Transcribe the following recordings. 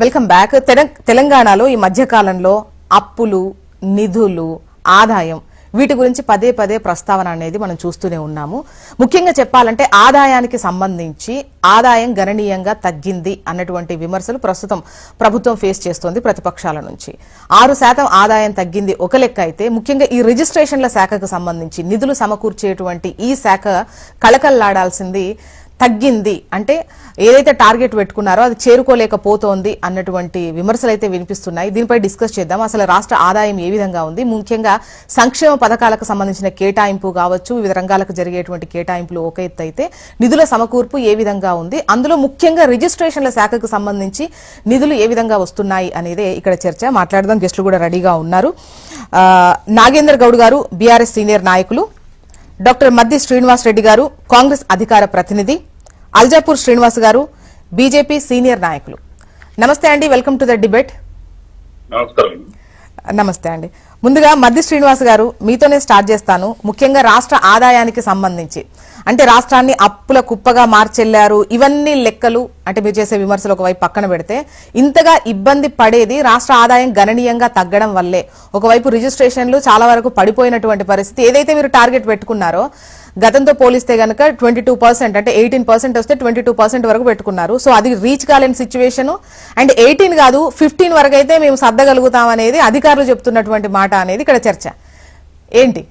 Welcome back. తెలంగాణలో ఈ మధ్యకాలంలో అప్పులు నిధులు ఆదాయం వీటి గురించి పదే పదే ప్రస్తావన అనేది మనం చూస్తూనే ఉన్నాము. ముఖ్యంగా చెప్పాలంటే ఆదాయానికి సంబంధించి ఆదాయం గణనీయంగా తగ్గింది అన్నటువంటి విమర్శలు ప్రస్తుతం ప్రభుత్వం ఫేస్ చేస్తోంది ప్రతిపక్షాల నుంచి. ఆరు శాతం ఆదాయం తగ్గింది ఒక లెక్క అయితే ముఖ్యంగా ఈ రిజిస్ట్రేషన్ల శాఖకు సంబంధించి నిధులు సమకూర్చేటువంటి ఈ శాఖ కళకళలాడాల్సింది తగ్గింది. అంటే ఏదైతే టార్గెట్ పెట్టుకున్నారో అది చేరుకోలేకపోతోంది అన్నటువంటి విమర్శలు అయితే వినిపిస్తున్నాయి. దీనిపై డిస్కస్ చేద్దాం. అసలు రాష్ట్ర ఆదాయం ఏ విధంగా ఉంది? ముఖ్యంగా సంక్షేమ పథకాలకు సంబంధించిన కేటాయింపు కావచ్చు వివిధ రంగాలకు జరిగేటువంటి కేటాయింపులు ఒక ఎత్తు అయితే నిధుల సమకూర్పు ఏ విధంగా ఉంది? అందులో ముఖ్యంగా రిజిస్ట్రేషన్ల శాఖకు సంబంధించి నిధులు ఏ విధంగా వస్తున్నాయి అనేదే ఇక్కడ చర్చ. మాట్లాడదాం. గెస్టులు కూడా రెడీగా ఉన్నారు. నాగేందర్ గౌడ్ గారు బీఆర్ఎస్ సీనియర్ నాయకులు. డాక్టర్ మద్ది శ్రీనివాస్ రెడ్డి గారు కాంగ్రెస్ అధికార ప్రతినిధి. అల్జాపూర్ శ్రీనివాస్ గారు బీజేపీ సీనియర్ నాయకులు. నమస్తే అండి వెల్కమ్ టు ద డిబేట్. నమస్తే అండి. ముందుగా మద్ది శ్రీనివాస్ గారు మీతోనే స్టార్ట్ చేస్తాను. ముఖ్యంగా రాష్ట్ర ఆదాయానికి సంబంధించి. అంటే రాష్ట్రాన్ని అప్పుల కుప్పగా మార్చెళ్ళారు ఇవన్నీ లెక్కలు అంటే మీరు చేసే విమర్శలు ఒకవైపు పక్కన పెడితే ఇంతగా ఇబ్బంది పడేది రాష్ట్ర ఆదాయం గణనీయంగా తగ్గడం వల్లే. ఒకవైపు రిజిస్ట్రేషన్లు చాలా వరకు పడిపోయినటువంటి పరిస్థితి. ఏదైతే మీరు టార్గెట్ పెట్టుకున్నారో గతంతో పోలిస్తే గనక ట్వంటీ టూ పర్సెంట్ అంటే ఎయిటీన్ పర్సెంట్ వస్తే ట్వంటీ టూ పర్సెంట్ వరకు పెట్టుకున్నారు. సో అది రీచ్ కాలేని సిచ్యువేషన్. అండ్ ఎయిటీన్ కాదు ఫిఫ్టీన్ వరకు అయితే మేము సర్దగలుగుతాం అనేది అధికారులు చెప్తున్నటువంటి మాట అనేది ఇక్కడ చర్చ. ఏంటి?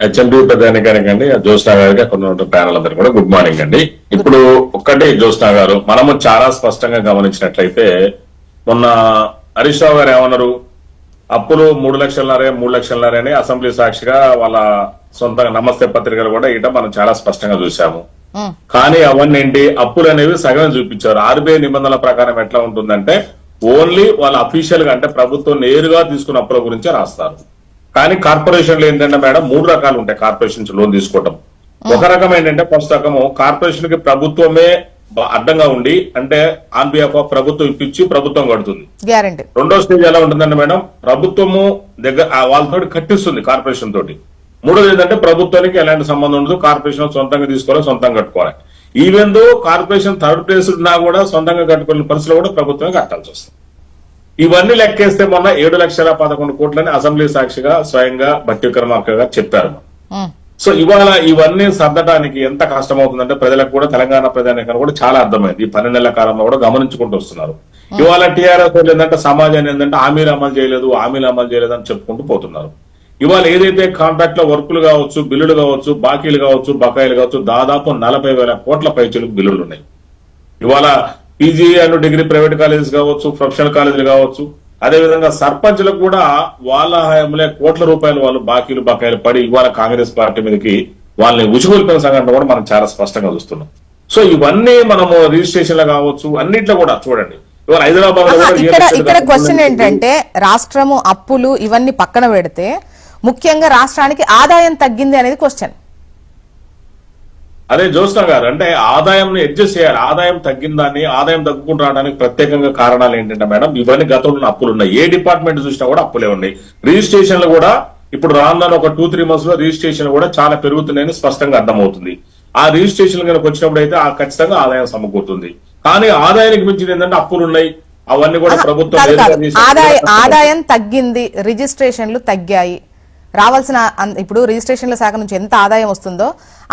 హెచ్ఎండి ప్రధానికానికి అండి జ్యోత్స్నా గారికి అక్కడ ఉన్న ప్యానల్ అందరికి కూడా గుడ్ మార్నింగ్ అండి. ఇప్పుడు ఒక్కటి జ్యోత్స్నా గారు మనము చాలా స్పష్టంగా గమనించినట్లయితే మొన్న హరీష్ రావు గారు ఏమన్నారు? అప్పులు మూడు లక్షలన్నరే మూడు లక్షలన్నరే అని అసెంబ్లీ సాక్షిగా వాళ్ళ సొంతంగా నమస్తే పత్రికలు కూడా ఇయటం మనం చాలా స్పష్టంగా చూసాము కానీ అవన్నీ ఏంటి? అప్పులు అనేవి సగం చూపించారు. ఆర్బీఐ నిబంధనల ప్రకారం ఎట్లా ఉంటుందంటే ఓన్లీ వాళ్ళ అఫీషియల్గా అంటే ప్రభుత్వం నేరుగా తీసుకున్న అప్పుల గురించే రాస్తారు. కానీ కార్పొరేషన్లు ఏంటంటే మేడం మూడు రకాలు ఉంటాయి కార్పొరేషన్స్ లోన్ తీసుకోవటం. ఒక రకం ఏంటంటే ఫస్ట్ రకము కార్పొరేషన్కి ప్రభుత్వమే అడ్డంగా ఉండి అంటే ఆన్ బిహాఫ్ ఆఫ్ ప్రభుత్వం ఇప్పించి ప్రభుత్వం కడుతుంది. గ్యారంటీ. రెండో స్టేజ్ ఎలా ఉంటుందంటే మేడం? ప్రభుత్వము దగ్గర ఆ వాళ్ళతోటి కట్టిస్తుంది కార్పొరేషన్ తోటి. మూడోది ఏంటంటే ప్రభుత్వానికి ఎలాంటి సంబంధం ఉండదు కార్పొరేషన్ సొంతంగా తీసుకోవాలి సొంతంగా కట్టుకోవాలి. Even though corporation third place ఉన్నా కూడా సొంతంగా కట్టుకునే పరిస్థితులు కూడా ప్రభుత్వమే కట్టాల్సి వస్తుంది. ఇవన్నీ లెక్కేస్తే మొన్న ఏడు లక్షల పదకొండు కోట్లని అసెంబ్లీ సాక్షిగా స్వయంగా భట్టి విక్రమార్క గారు చెప్పారు. సో ఇవాళ ఇవన్నీ సర్దటానికి ఎంత కష్టం అవుతుందంటే ప్రజలకు కూడా తెలంగాణ ప్రజానికానికి కూడా చాలా అర్థమైంది. ఈ పన్నెండు నెలల కాలంలో కూడా గమనించుకుంటూ వస్తున్నారు. ఇవాళ టీఆర్ఎస్ ఏంటంటే సమాజాన్ని ఏంటంటే హామీలు అమలు చేయలేదు హామీలు అమలు చేయలేదు అని చెప్పుకుంటూ పోతున్నారు. ఇవాళ ఏదైతే కాంట్రాక్ట్లో వర్కులు కావచ్చు బిల్లులు కావచ్చు బాకీలు కావచ్చు బకాయిలు కావచ్చు దాదాపు నలభై వేల కోట్ల పైచలకు బిల్లులు ఉన్నాయి. ఇవాళ PG and degree private colleges కావచ్చు ప్రొఫెషనల్ కాలేజీలు కావచ్చు. అదేవిధంగా సర్పంచ్లకు కూడా వాళ్ళ హయాంలో కోట్ల రూపాయలు వాళ్ళు బాకీలు బకాయిలు పడి ఇవాళ కాంగ్రెస్ పార్టీ మీదకి వాళ్ళని ఉచిగొల్పిన సంఘటన కూడా మనం చాలా స్పష్టంగా చూస్తున్నాం. సో ఇవన్నీ మనము రిజిస్ట్రేషన్లో కావచ్చు అన్నిట్లో కూడా చూడండి. ఇవాళ హైదరాబాద్ ఇక్కడ ఇక్కడ క్వశ్చన్ ఏంటంటే రాష్ట్రము అప్పులు ఇవన్నీ పక్కన పెడితే ముఖ్యంగా రాష్ట్రానికి ఆదాయం తగ్గింది అనేది క్వశ్చన్ అదే జ్యోత్స్న గారు అంటే ఆదాయం అడ్జస్ట్ చేయాలి. ఆదాయం తగ్గిందాన్ని ఆదాయం తగ్గుకుంటూ రావడానికి ప్రత్యేకంగా కారణాలు ఏంటంటే మేడం ఇవన్నీ గతంలో అప్పులు ఉన్నాయి ఏ డిపార్ట్మెంట్ చూసినా కూడా అప్పులే ఉన్నాయి. రిజిస్ట్రేషన్లు కూడా ఇప్పుడు రానున్న ఒక టూ త్రీ మంత్స్లో రిజిస్ట్రేషన్ కూడా చాలా పెరుగుతున్నాయని స్పష్టంగా అర్థమవుతుంది. ఆ రిజిస్ట్రేషన్ కనుక వచ్చినప్పుడు అయితే ఆ ఖచ్చితంగా ఆదాయం సమకూరుతుంది. కానీ ఆదాయానికి మించిన ఏంటంటే అప్పులు ఉన్నాయి అవన్నీ కూడా ప్రభుత్వం ఆదాయం తగ్గింది రిజిస్ట్రేషన్లు తగ్గాయి. రావాల్సిన ఇప్పుడు రిజిస్ట్రేషన్ల శాఖ నుంచి ఎంత ఆదాయం వస్తుందో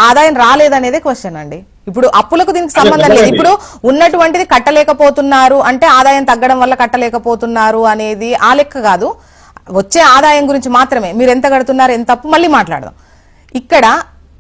ఆదాయం రాలేదనేదే క్వశ్చన్ అండి. ఇప్పుడు అప్పులకు దీనికి సంబంధం లేదు. ఇప్పుడు ఉన్నటువంటిది కట్టలేకపోతున్నారు అంటే ఆదాయం తగ్గడం వల్ల కట్టలేకపోతున్నారు అనేది ఆ లెక్క కాదు. వచ్చే ఆదాయం గురించి మాత్రమే. మీరు ఎంత కడుతున్నారు ఎంత అప్పు మళ్ళీ మాట్లాడదాం. ఇక్కడ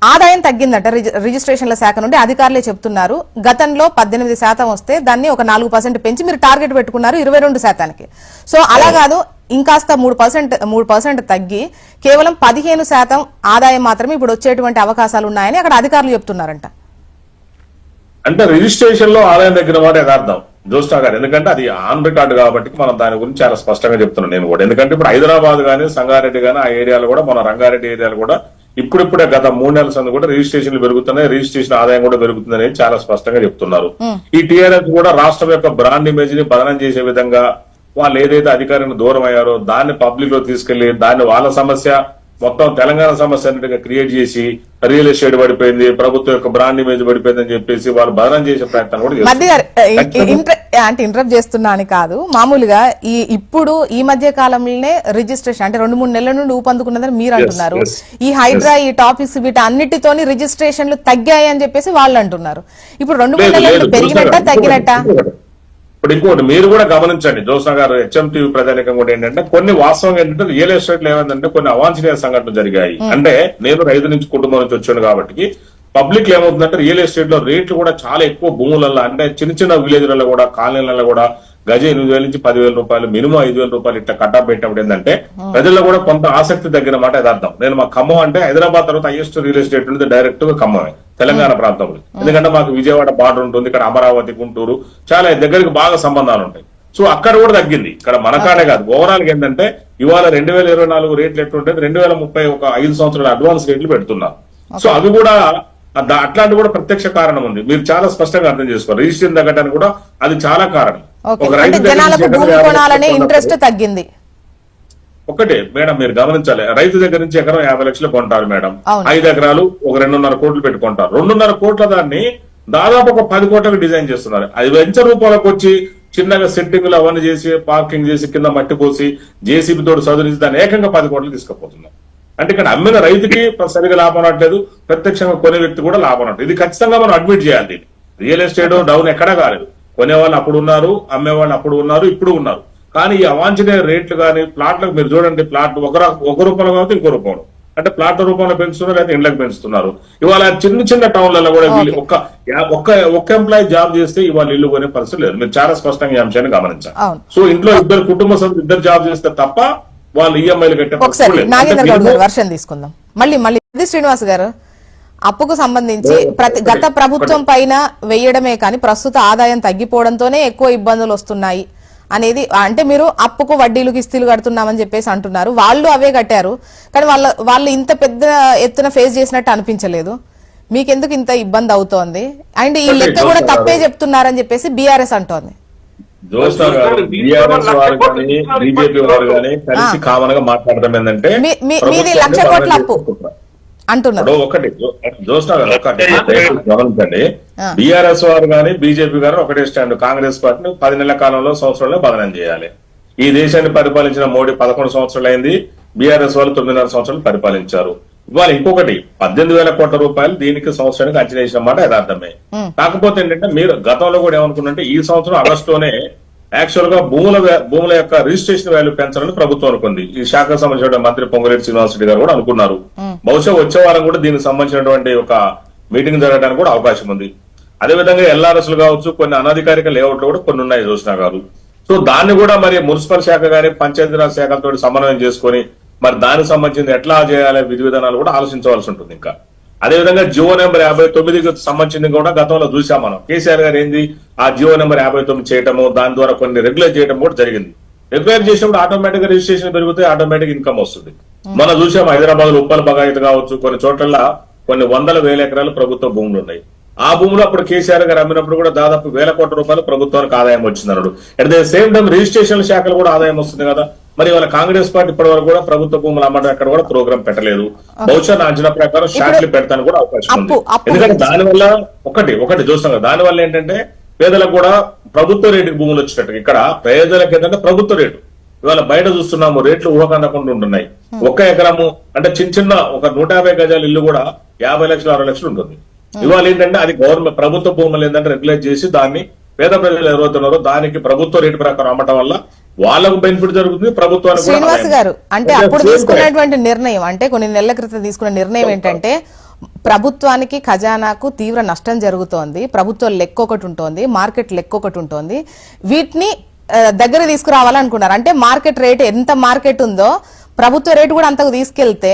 ఆదాయం తగ్గిందట. రిజి- రిజిస్ట్రేషన్ల శాఖ నుండి అధికారులే చెప్తున్నారు. గతంలో పద్దెనిమిది శాతం వస్తే దాన్ని ఒక నాలుగు పర్సెంట్ పెంచి మీరు టార్గెట్ పెట్టుకున్నారు ఇరవై రెండు శాతానికి. సో అలా కాదు ఇంకాస్త మూడు పర్సెంట్ మూడు పర్సెంట్ తగ్గి కేవలం పదిహేను శాతం ఆదాయం మాత్రమే ఇప్పుడు వచ్చేటువంటి అవకాశాలు ఉన్నాయని అక్కడ అధికారులు చెప్తున్నారంట. అంటే రిజిస్ట్రేషన్లో ఆదాయం దగ్గర మాట యథార్థం. జోస్టా గారు ఎందుకంటే అది ఆన్ రికార్డు కాబట్టి మనం దాని గురించి చాలా స్పష్టంగా చెప్తున్నాను నేను కూడా. ఎందుకంటే ఇప్పుడు హైదరాబాద్ గానీ సంగారెడ్డి గానీ ఆ ఏరియాలో కూడా మన రంగారెడ్డి ఏరియాలో కూడా ఇప్పుడిప్పుడే గత మూడు నెలల సంది కూడా రిజిస్ట్రేషన్లు పెరుగుతున్నాయి రిజిస్ట్రేషన్ ఆదాయం కూడా పెరుగుతుందని చాలా స్పష్టంగా చెప్తున్నారు. ఈ టీఆర్ఎస్ కూడా రాష్ట్రం యొక్క బ్రాండ్ ఇమేజ్ని బదనం చేసే విధంగా వాళ్ళు ఏదైతే అధికారానికి దూరం అయ్యారో దాన్ని పబ్లిక్లో తీసుకెళ్ళి దాన్ని వాళ్ళ సమస్య మొత్తం తెలంగాణ సమస్య అన్నిటిగా క్రియేట్ చేసి రియల్ ఎస్టేట్ పడిపోయింది ప్రభుత్వం యొక్క బ్రాండ్ ఇమేజ్ పడిపోయింది అని చెప్పేసి వాళ్ళు బదనం చేసే ప్రయత్నం కూడా అంటే ఇంటరప్ట్ చేస్తున్నా అని కాదు మామూలుగా ఈ ఇప్పుడు ఈ మధ్య కాలంలోనే రిజిస్ట్రేషన్ అంటే రెండు మూడు నెలల నుండి ఊపందుకున్నదని మీరు అంటున్నారు. ఈ హైడ్రా ఈ టాపిక్స్ వీటి అన్నిటితోని రిజిస్ట్రేషన్లు తగ్గాయి అని చెప్పేసి వాళ్ళు అంటున్నారు. ఇప్పుడు రెండు మూడు నెలల పెరిగినట్ట? తగ్గినట్ట. ఇప్పుడు ఇంకోటి మీరు కూడా గమనించండి జోస్నా గారు హెచ్ఎం టీవీ ప్రధానికం కూడా ఏంటంటే కొన్ని వాస్తవం ఏంటంటే రియల్ ఎస్టేట్లో ఏమైందంటే కొన్ని అవాంఛనీయ సంఘటనలు జరిగాయి. అంటే నేను రైతు నుంచి కుటుంబం నుంచి వచ్చాను కాబట్టి పబ్లిక్ ఏమవుతుందంటే రియల్ ఎస్టేట్లో రేట్లు కూడా చాలా ఎక్కువ భూములలో అంటే చిన్న చిన్న విలేజ్లలో కూడా కాలనీలలో కూడా గజ ఎనిమిది వేల నుంచి పదివేల రూపాయలు మినిమం ఐదు వేల రూపాయలు ఇట్లా కట్టా పెట్టినప్పుడు ఏంటంటే ప్రజల్లో కూడా కొంత ఆసక్తి తగ్గిన మాట యథార్థం నేను మా ఖమ్మం అంటే హైదరాబాద్ తర్వాత హైయెస్ట్ రియల్ ఎస్టేట్ ఉంది డైరెక్ట్గా ఖమ్మమే తెలంగాణ ప్రాంతంలో. ఎందుకంటే మాకు విజయవాడ బార్డర్ ఉంటుంది ఇక్కడ అమరావతి గుంటూరు చాలా దగ్గరికి బాగా సంబంధాలు ఉంటాయి. సో అక్కడ కూడా తగ్గింది. ఇక్కడ మన కాడే కాదు. ఓవరాల్గా ఏంటంటే ఇవాళ రెండు వేల ఇరవై నాలుగు రేట్లు ఎట్లుంటే రెండు వేల ముప్పై ఒక ఐదు సంవత్సరాల అడ్వాన్స్ రేట్లు పెడుతున్నారు సో అవి కూడా ద- అట్లాంటి కూడా ప్రత్యక్ష కారణం ఉంది. మీరు చాలా స్పష్టంగా అర్థం చేసుకోవాలి. రిజిస్ట్రేషన్ తగ్గడానికి కూడా అది చాలా కారణం. జనాలకు భూమి కొనాలనే ఇంట్రెస్ట్ తగ్గింది. ఒకటే మేడం మీరు గమనించాలి. రైతు దగ్గర నుంచి ఎకరం యాభై లక్షలు కొంటారు మేడం. ఐదు ఎకరాలు ఒక రెండున్నర కోట్లు పెట్టుకుంటారు రెండున్నర కోట్ల దాన్ని దాదాపు ఒక పది కోట్లకు డిజైన్ చేస్తున్నారు. అది వెంచర్ రూపాలకు వచ్చి చిన్నగా సెట్టింగ్లు అవన్నీ చేసి పార్కింగ్ చేసి కింద మట్టి పోసి జేసీబీ తోటి సదురించి దాన్ని ఏకంగా పది కోట్లు తీసుకుపోతున్నారు. అంటే ఇక్కడ అమ్మిన రైతుకి సరిగా లాభం రావట్లేదు. ప్రత్యక్షంగా కొనే వ్యక్తి కూడా లాభం రావట్లేదు. ఇది ఖచ్చితంగా మనం అడ్మిట్ చేయాలి రియల్ ఎస్టేట్ డౌన్ ఎక్కడా కాలేదు. కొనేవాళ్ళు అప్పుడు ఉన్నారు అమ్మేవాళ్ళు అప్పుడు ఉన్నారు ఇప్పుడు ఉన్నారు. కానీ ఈ అవాంఛనీయ రేట్లు కానీ ప్లాట్లకు మీరు చూడండి ప్లాట్ ఒక ఒక రూపంలో కాబట్టి ఇంకో రూపంలో. అంటే ప్లాట్ల రూపంలో పెంచుతున్నారు లేదా ఇండ్లకు పెంచుతున్నారు. ఇవాళ చిన్న చిన్న టౌన్లలో కూడా వీళ్ళు ఒక్క ఒక్క ఒక్క ఎంప్లాయీ జాబ్ చేస్తే ఇవాళ ఇల్లు కొనే పరిస్థితి లేదు. మీరు చాలా స్పష్టంగా ఈ అంశాన్ని గమనించాలి. సో ఇంట్లో ఇద్దరు కుటుంబ సభ్యులు ఇద్దరు జాబ్ చేస్తే తప్ప వాళ్ళు ఈఎంఐలు కట్టే ఒకసారి. నాగేంద్ర గౌడ్ గారు వర్షం తీసుకుందాం. మళ్ళీ మళ్ళీ శ్రీనివాస్ గారు అప్పుకు సంబంధించి ప్రతి గత ప్రభుత్వం పైన వేయడమే కానీ ప్రస్తుత ఆదాయం తగ్గిపోవడంతోనే ఎక్కువ ఇబ్బందులు వస్తున్నాయి అనేది అంటే మీరు అప్పుకు వడ్డీలు కిస్తీలు కడుతున్నామని చెప్పేసి అంటున్నారు. వాళ్ళు అవే కట్టారు. కానీ వాళ్ళ వాళ్ళు ఇంత పెద్ద ఎత్తున ఫేస్ చేసినట్టు అనిపించలేదు. మీకెందుకు ఇంత ఇబ్బంది అవుతోంది? అండ్ ఈ లెక్క కూడా తప్పే చెప్తున్నారని చెప్పేసి బీఆర్ఎస్ అంటోంది. మీది లక్ష కోట్ల అప్పు. అంటున్నారు. ఒకటి ఒకటి గమనించండి. బీఆర్ఎస్ వారు కానీ బీజేపీ గారు ఒకటే స్టాండ్ కాంగ్రెస్ పార్టీని పది నెలల కాలంలో సంవత్సరంలో బదనం చేయాలి. ఈ దేశాన్ని పరిపాలించిన మోడీ పదకొండు సంవత్సరాలు అయింది బీఆర్ఎస్ వాళ్ళు తొమ్మిదిన్నర సంవత్సరాలు పరిపాలించారు. ఇవాళ ఇంకొకటి పద్దెనిమిది వేల కోట్ల రూపాయలు దీనికి సంవత్సరానికి అంచనా వేసిన మాట యథార్థమే. కాకపోతే ఏంటంటే మీరు గతంలో కూడా ఏమనుకున్నంటే ఈ సంవత్సరం ఆగస్టులోనే యాక్చువల్గా భూముల భూముల యొక్క రిజిస్ట్రేషన్ వాల్యూ పెంచాలని ప్రభుత్వం అనుకుంది. ఈ శాఖకు సంబంధించిన మంత్రి పొంగులేటి శ్రీనివాసరెడ్డి గారు కూడా అనుకున్నారు. బహుశా వచ్చే వారం కూడా దీనికి సంబంధించినటువంటి ఒక మీటింగ్ జరగడానికి కూడా అవకాశం ఉంది. అదేవిధంగా ఎల్ఆర్ఎస్ కావచ్చు కొన్ని అనధికారిక లేఅవుట్లు కూడా కొన్ని ఉన్నాయి జోష్నా గారు. సో దాన్ని కూడా మరి మున్సిపల్ శాఖ గాని పంచాయతీరాజ్ శాఖలతో సమన్వయం చేసుకొని మరి దానికి సంబంధించి ఎట్లా చేయాలి విధి విధానాలు కూడా ఆలోచించవలసి ఉంటుంది ఇంకా. అదేవిధంగా జియో నెంబర్ యాభై తొమ్మిదికి సంబంధించింది కూడా గతంలో చూసాం మనం. కేసీఆర్ గారు ఏంది? ఆ జియో నెంబర్ యాభై తొమ్మిది చేయటము దాని ద్వారా కొన్ని రెగ్యులేట్ చేయడం కూడా జరిగింది. రెగ్యులేట్ చేసినప్పుడు ఆటోమేటిక్ రిజిస్ట్రేషన్ పెరిగితే ఆటోమేటిక్ ఇన్కమ్ వస్తుంది. మనం చూసాం హైదరాబాద్లో ఉప్పల్ బగాయత్ కావచ్చు కొన్ని చోట్ల కొన్ని వందల వేల ఎకరాలు ప్రభుత్వ భూములు ఉన్నాయి. ఆ భూములు అప్పుడు కేసీఆర్ గారు అమ్మినప్పుడు కూడా దాదాపు వేల కోట్ల రూపాయలు ప్రభుత్వానికి ఆదాయం వచ్చింది అన్నాడు at the same time registration శాఖలు కూడా ఆదాయం వస్తుంది కదా. మరి వాళ్ళ కాంగ్రెస్ పార్టీ ఇప్పటి వరకు కూడా ప్రభుత్వ భూములు అమ్మడం ఎక్కడ కూడా ప్రోగ్రామ్ పెట్టలేదు. బహుశా నా అంచనా ప్రకారం షార్ట్లు పెడతాను కూడా అవకాశం ఉంది. ఎందుకంటే గురించి. దాని వల్ల ఒకటి ఒకటి చూస్తాం కదా. దాని వల్ల ఏంటంటే పేదలకు కూడా ప్రభుత్వ రేటుకి భూములు వచ్చేటట్టు ఇక్కడ పేదలకు ఏంటంటే ప్రభుత్వ రేటు. ఇవాళ బయట చూస్తున్నాము రేట్లు ఊహకందకుండా ఉంటున్నాయి. ఒక్క ఎకరము అంటే చిన్న చిన్న ఒక నూట యాభై గజాల ఇల్లు కూడా యాభై లక్షలు అరవై లక్షలు ఉంటుంది. ఇవాళ ఏంటంటే అది గవర్నమెంట్ ప్రభుత్వ భూములు ఏంటంటే రెగ్యులేట్ చేసి దాన్ని పేద ప్రజలు ఎవరైతున్నారో దానికి ప్రభుత్వ రేటు ప్రకారం అమ్మటం వల్ల వాళ్ళకు బెనిఫిట్ జరుగుతుంది ప్రభుత్వానికి శ్రీనివాస్. గారు అంటే అప్పుడు తీసుకున్నటువంటి నిర్ణయం అంటే కొన్ని నెలల క్రితం తీసుకున్న నిర్ణయం ఏంటంటే ప్రభుత్వానికి ఖజానాకు తీవ్ర నష్టం జరుగుతోంది ప్రభుత్వం లెక్క ఒకటి ఉంటుంది మార్కెట్ లెక్క ఒకటి ఉంటుంది వీటిని దగ్గర తీసుకురావాలనుకున్నారు. అంటే మార్కెట్ రేట్ ఎంత మార్కెట్ ఉందో ప్రభుత్వ రేటు కూడా అంతకు తీసుకెళ్తే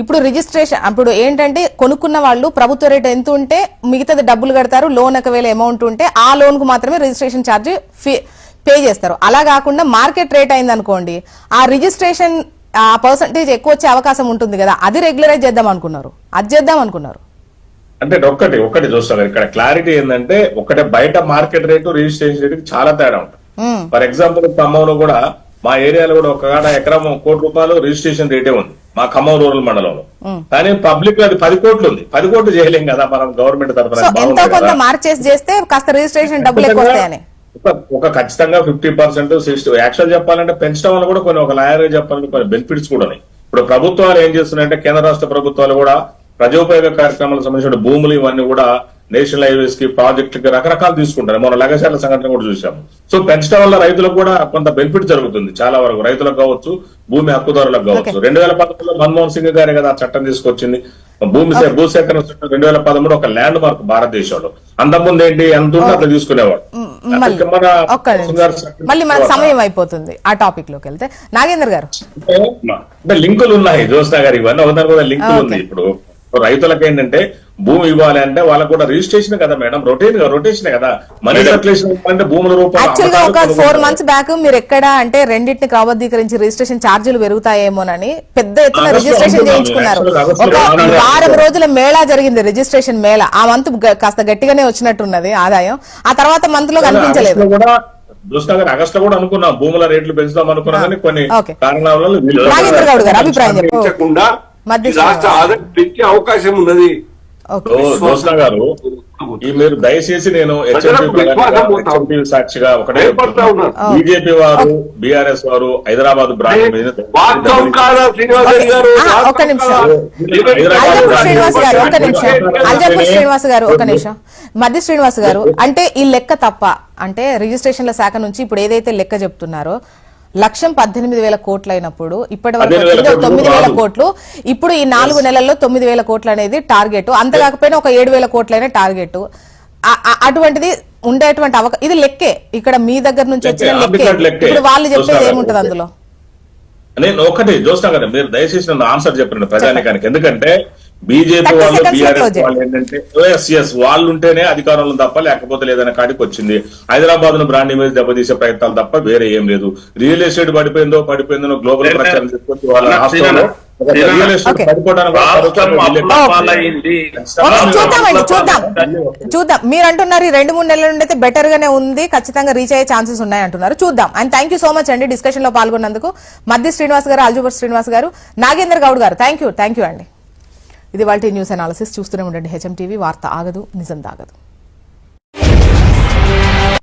ఇప్పుడు రిజిస్ట్రేషన్ అప్పుడు ఏంటంటే కొనుక్కున్న వాళ్ళు ప్రభుత్వ రేట్ ఎంత ఉంటే మిగతాది డబ్బులు కడతారు లోన్ ఒకవేళ అమౌంట్ ఉంటే ఆ లోన్కు మాత్రమే రిజిస్ట్రేషన్ ఛార్జ్ ఫీ పే చేస్తారు. అలా కాకుండా మార్కెట్ రేట్ అయింది అనుకోండి ఆ రిజిస్ట్రేషన్ ఆ పర్సంటేజ్ ఎక్కువ వచ్చే అవకాశం ఉంటుంది కదా అది రెగ్యులరైజ్ చేద్దాం అనుకున్నారు. అది చేద్దాం అనుకున్నారు. అంటే ఒక్కటి ఒక్కటి చూస్తాను ఇక్కడ క్లారిటీ ఏంటంటే ఒకటే బయట మార్కెట్ రేటు రిజిస్ట్రేషన్ రేటుకి చాలా తేడా ఉంటుంది. ఫర్ ఎగ్జాంపుల్ ఖమ్మంలో కూడా మా ఏరియాలో కూడా ఒక ఎకరం కోటి రూపాయలు రిజిస్ట్రేషన్ రేటే ఉంది. మా ఖమ్మం రూరల్ మండలంలో. కానీ పబ్లిక్ అది పది కోట్లు ఉంది. పది కోట్లు చేయలేం కదా మనం గవర్నమెంట్ తరఫున. మార్చేసి చేస్తే కాస్త రిజిస్ట్రేషన్ డబ్బులు ఎక్కువ ఒక ఖచ్చితంగా ఫిఫ్టీ పర్సెంట్ సిక్స్టీ యాక్చువల్ చెప్పాలంటే పెంచడం వల్ల కూడా కొన్ని ఒక లాయర్ చెప్పాలంటే కొన్ని బెనిఫిట్స్ కూడా ఉన్నాయి. ఇప్పుడు ప్రభుత్వాలు ఏం చేస్తున్నాయంటే కేంద్ర రాష్ట్ర ప్రభుత్వాలు కూడా ప్రజోపయోగ కార్యక్రమాలకు సంబంధించిన భూములు ఇవన్నీ కూడా నేషనల్ హైవేస్కి ప్రాజెక్టులకి రకరకాలు తీసుకుంటారు. మన లగశాల సంఘటన కూడా చూసాము సో పెంచడం వల్ల రైతులకు కూడా కొంత బెనిఫిట్ జరుగుతుంది చాలా వరకు. రైతులకు కావచ్చు భూమి హక్కుదారులకు కావచ్చు. రెండు వేల పదకొండులో మన్మోహన్ సింగ్ గారే కదా చట్టం తీసుకొచ్చింది. భూమి సే- భూసేకరణ చట్టం రెండు వేల పదమూడు ఒక ల్యాండ్ మార్క్ భారతదేశంలో. అంతకుముందు ఏంటి ఎంత ఉంటే అట్లా తీసుకునేవాడు. మళ్ళీ మన మనకు సమయం అయిపోతుంది. ఆ టాపిక్లోకి వెళ్తే. నాగేంద్ర గారు. లింకులు ఉన్నాయి. జ్యోత్స్న గారు ఇవన్నీ ఒకదాని కూడా లింకులు. ఉంది ఇప్పుడు. రైతులకు ఏంటంటే భూమి ఇవ్వాలి అంటే వాళ్ళకు కూడా రిజిస్ట్రేషన్ కదా మేడం. రొటేన్ రొటేషన్ కదా. మనీ సర్క్యులేషన్ అంటే భూముల రూపంలో యాక్చువల్గా ఒక ఫోర్. మంత్స్ బ్యాక్ మీరు ఎక్కడ అంటే రెండింటిని క్రమబద్ధీకరించి రిజిస్ట్రేషన్ ఛార్జీలు పెరుగుతాయేమోనని పెద్ద ఎత్తున రిజిస్ట్రేషన్. చేయించుకున్నారు. ఒక. వారం రోజుల మేళా జరిగింది రిజిస్ట్రేషన్ మేళా. ఆ మంత్ కాస్త గట్టిగానే వచ్చినట్టున్నది ఆదాయం. ఆ తర్వాత మంత్లో కనిపించలేదు. జ్యోత్స్న గారు ఆగస్టులో కూడా అనుకున్నాం. భూముల రేట్లు పెంచుదాం అనుకున్నాం కానీ కొన్ని. కారణాల వల్ల రాష్ట్ర ఆదాయం పెంచే అవకాశం ఉన్నది. గారు ఈ మీరు దయచేసి నేను. హెచ్ఎంపీ సాక్షిగా ఒకటే. బీజేపీ వారు బీఆర్ఎస్ వారు హైదరాబాద్ బ్రాంచ్ శ్రీనివాస్ గారు? వాస్తవం నిమిషం. శ్రీనివాస్ గారు ఒక్క నిమిషం. అల్జపూర్ శ్రీనివాస్ గారు ఒక్క నిమిషం. మధ్య శ్రీనివాస్ గారు అంటే ఈ లెక్క తప్ప అంటే రిజిస్ట్రేషన్ల శాఖ నుంచి ఇప్పుడు ఏదైతే లెక్క చెప్తున్నారో లక్ష్యం పద్దెనిమిది వేల కోట్లు అయినప్పుడు ఇప్పటి వరకు 18,000 వచ్చిందో కోట్లు తొమ్మిది వేల. కోట్లు. ఇప్పుడు ఈ నాలుగు నెలల్లో తొమ్మిది వేల కోట్లు అనేది టార్గెట్. అంత కాకపోయినా ఒక ఏడు వేల కోట్లైన టార్గెట్. అటువంటిది ఉండేటువంటి అవక ఇది లెక్కే. ఇక్కడ మీ దగ్గర నుంచి వచ్చిన లెక్కే. ఇప్పుడు వాళ్ళు చెప్పేది? ఏముంటది అందులో? నేను ఒకటి చూస్తాం కదా. మీరు దయచేసి నన్ను ఆన్సర్ చెప్పండి ప్రజానికానికి. ఎందుకంటే బీజేపీ 30 వాళ్ళు బీఆర్ఎస్ వాళ్ళు ఏంటంటే ఎస్ ఎస్ వాళ్ళు ఉంటేనే అధికారంలో తప్ప లేకపోతే లేదనే కాడికి వచ్చింది. హైదరాబాద్ను బ్రాండ్ ఇమేజ్ దెబ్బతీసే ప్రయత్నాలు తప్ప వేరే ఏం లేదు. రియల్ ఎస్టేట్ పడిపోయిందో పడిపోయిందో గ్లోబల్. ప్రచారం చేసుకుంటూ వాళ్ళ రాష్ట్రంలో చూద్దాం చూద్దాం. మీరు అంటున్నారు ఈ రెండు మూడు నెలల నుండి అయితే బెటర్ గానే ఉంది ఖచ్చితంగా రీచ్ అయ్యే ఛాన్సెస్ ఉన్నాయి అంటున్నారు చూద్దాం. And thank you so much అండి డిస్కషన్లో పాల్గొన్నందుకు. మధ్య శ్రీనివాస్ గారు అల్జుబర్ శ్రీనివాస్ గారు నాగేంద్ర గౌడ్ గారు. థ్యాంక్ యూ థ్యాంక్ యూ అండి. ఇది వాళ్ళ న్యూస్ అనాలిసిస్. చూస్తూనే ఉండండి. హెచ్ఎం టీవీ వార్త ఆగదు నిజం దాగదు.